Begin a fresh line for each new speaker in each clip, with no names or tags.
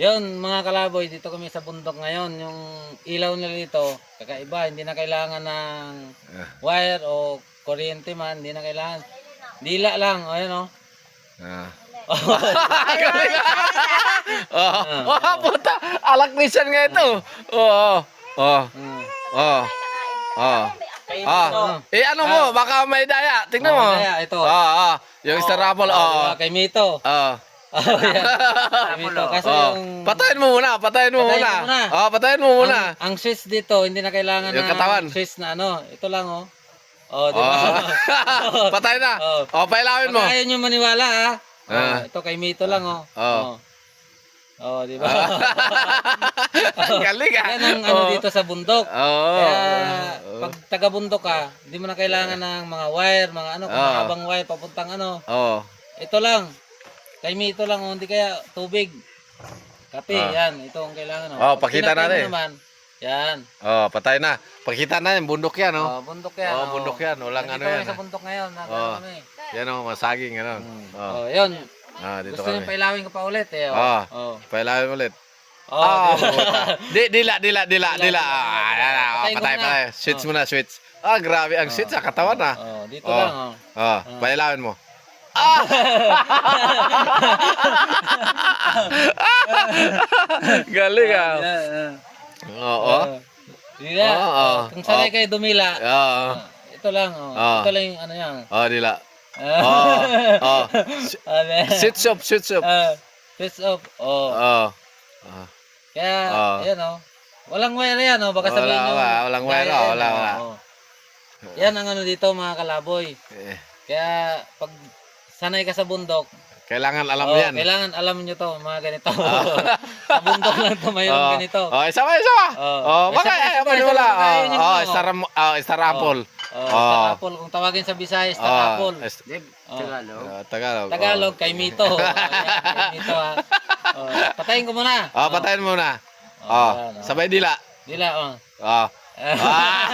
Yun, mga kalaboy, dito kami sa bundok ngayon. Yung ilaw nila dito, kakaiba. Hindi na kailangan ng
Ah.
wire o kuryente man. Hindi na kailangan. Dila lang. O, yun, o.
Ah. Galing ah. Oh, oh, puta. Alak nisan nga ito. Oo. Oh. Oh. Oh.
Kainin
Ah.
mo.
Eh ano mo, baka may daya. Tingnan mo.
Oh, daya, ito.
Ah, ah. Yung Star Apple.
Oh,
Oo.
diba? Kay Mito.
Oh.
Oh, yan. Kay Mito. Kasi
Oh.
yung...
Patayin mo muna, patayin mo
Patayin
muna.
muna.
Oh, patayin mo muna.
Ang, ang switch dito, hindi na kailangan
Yung
ng
katawan.
switch na ano. Ito lang, oh. Oh, di ba?
Oh. Patay na.
Oh.
Oh, pailawin mo.
Ayaw nyo maniwala, ha? Oh,
Ah.
ito kay Mito lang, oh.
Oh.
Oh, oh di ba?
Galing ah.
Yan ang ano
Oh.
dito sa bundok.
Oo.
Kaya pag taga-bundok ka, hindi mo na kailangan ng mga wire, mga ano, kung
Ah.
mahabang wire papuntang ano.
Oo.
Ito lang. Kay Mito lang, oh, hindi kaya tubig. Kape,
Ah.
yan. Ito ang kailangan.
Oh,
Pag
pakita natin.
Naman, yan.
Oh, patay na. Pakita na yung bundok yan, oh.
Oh, bundok yan.
Oh, bundok yan. Walang
Nandito
ano yan,
sa
ah.
bundok ngayon. Nagano
Oh.
kami.
Yan oh, masaging ano. Oh.
Oh, yun.
Ah, dito
Gusto
kami.
pailawin ko pa ulit eh. Oh.
Ah.
Oh.
Pailawin ulit.
Oh,
Ah,
di
dila, dila, dila,
Dila.
Ah, yan, patay,
muna.
patay. Switch muna, switch. Ah, grabe. Ang switch sa katawan, ah.
Oh, dito
Oh.
lang oh.
Oh, pailawin mo. Ah! Galing ah. Oo.
Dila.
Oh, oh.
oh, Kung sanay
Oh.
kayo dumila,
Oo.
ito lang oh.
Oh.
Ito lang yung ano yan.
Oh, dila.
Ah.
Oh. Oh.
Ano?
Switch up, switch up.
Ah, off. Oh.
Oh. Ah.
Kaya, yan oh. Walang wire yan oh. Baka sabihin nyo.
wala, walang wire, oh, wala, wala.
Yan ang ano dito mga kalaboy.
Eh,
Kaya pag sanay ka sa bundok,
Kailangan alam
oh,
yan.
kailangan alam nyo to, mga ganito. sa bundok lang to, mayroon
Oh.
ganito.
Oh, isa pa, isa pa.
Oh.
Oh,
Isa
baka
isa
eh,
pa,
ano
isa
wala.
yung
Oh,
ano.
star, oh, star apple.
Oh,
Oh.
Star Apple. Kung tawagin sa Bisaya, Star
Oh,
Oh.
uh, Tagalog.
Tagalog, kay Mito. Oh, yan, kay Mito ha. Oh, patayin ko muna.
Oh, patayin mo na.
Oh,
Oh,
oh.
sabay dila.
Dila, oh.
Oh. Ah.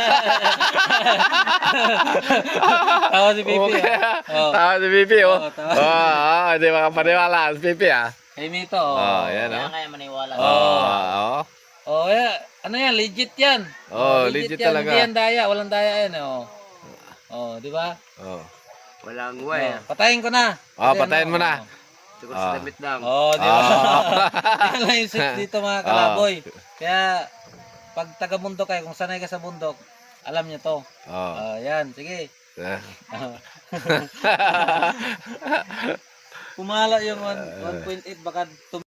Tawa si Pipi.
Okay.
ah. Oh.
Tawa si Pipi, oh.
Oh, tawa.
Oh, oh, hindi makapaniwala si Pipi, ah.
Kay Mito. Oh,
Oh, yan, oh.
kaya maniwala.
Oh, oh.
Oh, yeah. Ano yan? Legit yan.
Oh, legit
yan.
talaga.
Hindi yan daya. Walang daya yan. eh, Oh, oh di ba?
Oh.
Walang
Oh, patayin ko na.
Oh, patayin mo na.
oh.
Siguro
Ah.
sa damit lang.
Oh, di ba?
Ah.
Yan lang yung dito mga kalaboy. Kaya, pag taga-bundok kayo, kung sanay ka sa bundok, alam nyo to.
Oh.
Ah, yan, sige.
Eh.
Pumala yung 1 1.8 baka tum-